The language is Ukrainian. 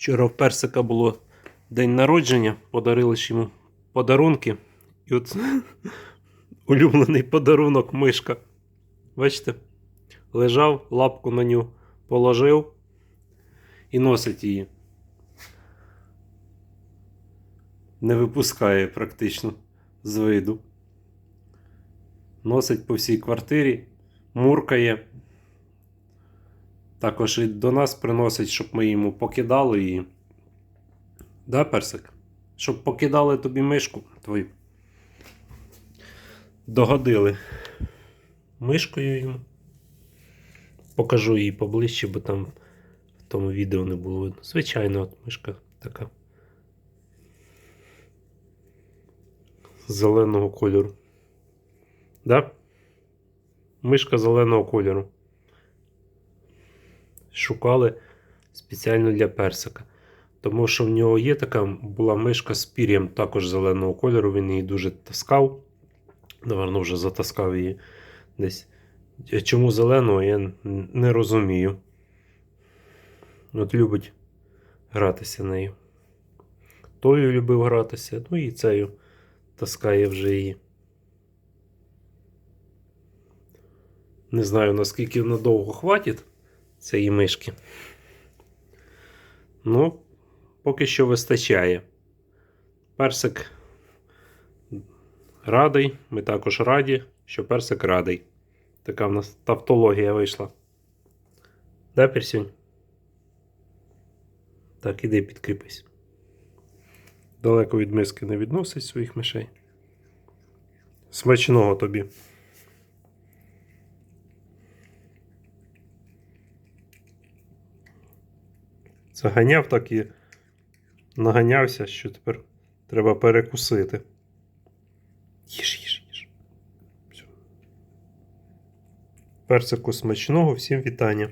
Вчора в персика було день народження, подарили ж йому подарунки. І от улюблений подарунок мишка. Бачите? Лежав, лапку на нього положив і носить її. Не випускає практично з виду. Носить по всій квартирі, муркає. Також і до нас приносить, щоб ми йому покидали її. Да, персик? Щоб покидали тобі мишку твою. Догодили мишкою йому. Покажу її поближче, бо там в тому відео не було видно. Звичайно, от мишка така. Зеленого кольору. Да? Мишка зеленого кольору. Шукали спеціально для персика. Тому що в нього є така була мишка з пір'ям також зеленого кольору. Він її дуже таскав. Наверно, вже затаскав її десь. Чому зеленого, я не розумію. От любить гратися нею. Тою любив гратися, ну і цею таскає вже її. Не знаю, наскільки надовго хватить цієї мишки. Ну, поки що вистачає. Персик радий. Ми також раді, що персик радий. Така в нас тавтологія вийшла. Да, Персюнь? Так, іди підкріпись. Далеко від миски не відносить своїх мишей. Смачного тобі. Заганяв так і наганявся, що тепер треба перекусити. Їж, їж, їж. Все. Персику смачного, всім вітання.